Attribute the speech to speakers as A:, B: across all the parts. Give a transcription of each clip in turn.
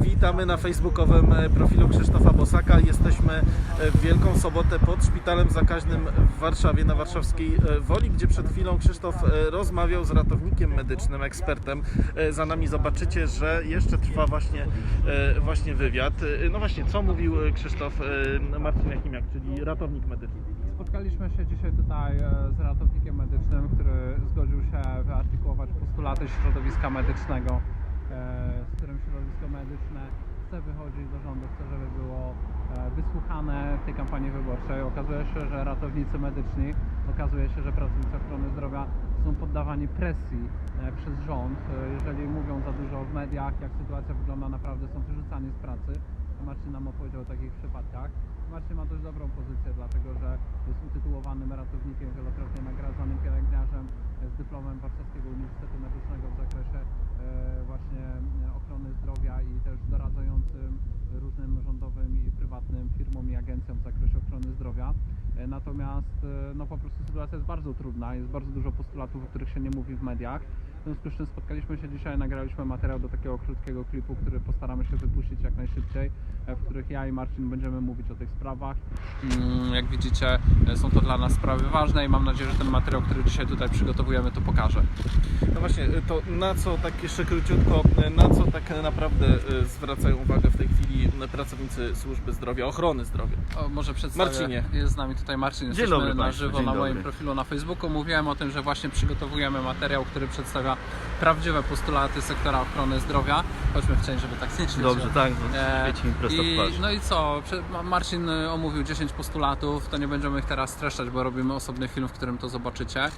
A: Witamy na facebookowym e, profilu Krzysztofa Bosaka. Jesteśmy e, w Wielką Sobotę pod Szpitalem Zakaźnym w Warszawie, na warszawskiej e, Woli, gdzie przed chwilą Krzysztof rozmawiał z ratownikiem medycznym, ekspertem. Za nami zobaczycie, że jeszcze trwa właśnie, właśnie wywiad. No właśnie, co mówił Krzysztof Marcin Jakimiak, czyli ratownik medyczny?
B: Spotkaliśmy się dzisiaj tutaj z ratownikiem medycznym, który zgodził się wyartykułować postulaty środowiska medycznego, e, z którym środowisko medyczne chce wychodzić do rządu, chce, żeby było e, wysłuchane w tej kampanii wyborczej. Okazuje się, że ratownicy medyczni, okazuje się, że pracownicy ochrony zdrowia są poddawani presji e, przez rząd. E, Jeżeli mówią za dużo w mediach, jak sytuacja wygląda, naprawdę są wyrzucani z pracy. Marcin nam opowiedział o takich przypadkach. Marcin ma dość dobrą pozycję, dlatego że jest utytułowanym ratownikiem, wielokrotnie nagradzanym pielęgniarzem z dyplomem Warszawskiego Uniwersytetu Medycznego w zakresie właśnie i nowymi prywatnym firmom i agencjom w zakresie ochrony zdrowia. E, Natomiast e, no po prostu sytuacja jest bardzo trudna, jest bardzo dużo postulatów, o których się nie mówi w mediach. W związku z czym spotkaliśmy się dzisiaj, nagraliśmy materiał do takiego krótkiego klipu, który postaramy się wypuścić jak najszybciej, e, w których ja i Marcin będziemy mówić o tych sprawach. Mm, Jak widzicie, są to dla nas sprawy ważne i mam nadzieję, że ten materiał, który dzisiaj tutaj przygotowujemy, to pokaże.
A: No właśnie, to na co tak jeszcze króciutko, na co tak naprawdę zwracają uwagę w tej chwili pracownicy służby zdrowia, ochrony zdrowia?
B: O, może przedstawię.
A: Marcinie.
B: Jest z nami tutaj Marcin.
A: Dzień
B: Jesteśmy
A: dobry
B: na
A: państwu,
B: żywo
A: dzień
B: na
A: dobry.
B: moim profilu na Facebooku. Mówiłem o tym, że właśnie przygotowujemy materiał, który przedstawia prawdziwe postulaty sektora ochrony zdrowia. Chodźmy w cień, żeby tak nie świeciło.
C: Dobrze, tak,
B: E,
C: świeci mi prosto w
B: I,
C: twarz.
B: no i co? Prze- Ma- Marcin y, omówił 10 postulatów, to nie będziemy ich teraz streszczać, bo robimy osobny film, w którym to zobaczycie.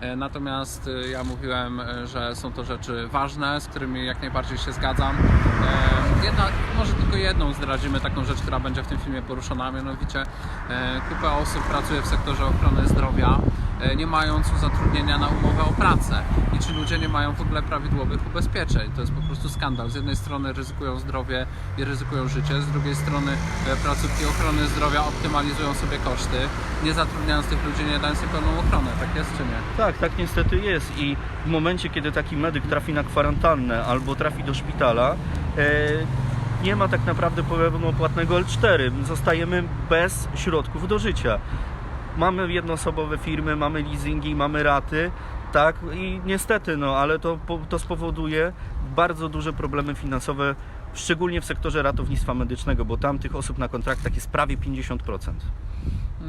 B: E, Natomiast y, ja mówiłem, y, że są to rzeczy ważne, z którymi jak najbardziej się zgadzam. E, Jedna, może tylko jedną zdradzimy taką rzecz, która będzie w tym filmie poruszona, mianowicie e, kupę osób pracuje w sektorze ochrony zdrowia, e, nie mając zatrudnienia na umowę o pracę. I ci ludzie nie mają w ogóle prawidłowych ubezpieczeń. To jest po prostu skandal. Z jednej strony ryzykują zdrowie i ryzykują życie, z drugiej strony e, placówki ochrony zdrowia optymalizują sobie koszty, nie zatrudniając tych ludzi, nie dając im pełną ochronę. Tak jest czy nie?
C: Tak, tak niestety jest i w momencie, kiedy taki medyk trafi na kwarantannę albo trafi do szpitala, e, nie ma tak naprawdę pełnopłatnego L4. Zostajemy bez środków do życia. Mamy jednoosobowe firmy, mamy leasingi, mamy raty, tak i niestety, no ale to, to spowoduje bardzo duże problemy finansowe, szczególnie w sektorze ratownictwa medycznego, bo tam tych osób na kontraktach jest prawie 50%.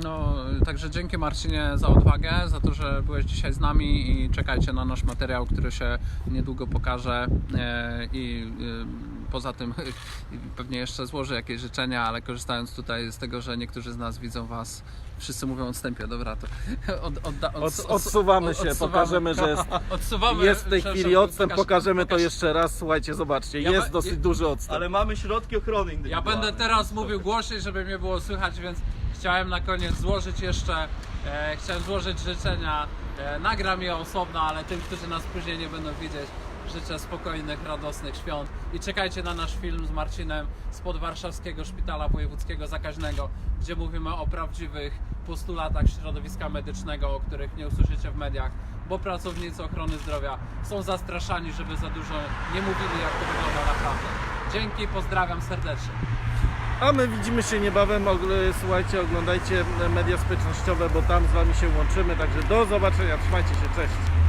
B: No, także dzięki Marcinie za odwagę, za to, że byłeś dzisiaj z nami i czekajcie na nasz materiał, który się niedługo pokaże e, i e, poza tym pewnie jeszcze złożę jakieś życzenia, ale korzystając tutaj z tego, że niektórzy z nas widzą Was, wszyscy mówią odstępie, dobra, to od, odda,
A: Od, odsuwamy się, pokażemy, że jest,
B: odsuwamy,
A: jest w tej chwili odstęp,
B: pokaż-
A: pokażemy to jeszcze raz, słuchajcie, zobaczcie,
B: Ja
A: jest dosyć
B: ja-
A: duży odstęp.
C: Ale mamy środki ochrony
B: Ja będę teraz mówił głośniej, żeby mnie było słychać, więc chciałem na koniec złożyć jeszcze, e, chciałem złożyć życzenia, e, nagram je osobno, ale tym, którzy nas później nie będą widzieć, życzę spokojnych, radosnych świąt i czekajcie na nasz film z Marcinem spod Warszawskiego Szpitala Wojewódzkiego Zakaźnego, gdzie mówimy o prawdziwych postulatach środowiska medycznego, o których nie usłyszycie w mediach, bo pracownicy ochrony zdrowia są zastraszani, żeby za dużo nie mówili, jak to wygląda naprawdę. Dzięki, pozdrawiam serdecznie.
A: A my widzimy się niebawem, słuchajcie, oglądajcie media społecznościowe, bo tam z Wami się łączymy, także do zobaczenia, trzymajcie się, cześć.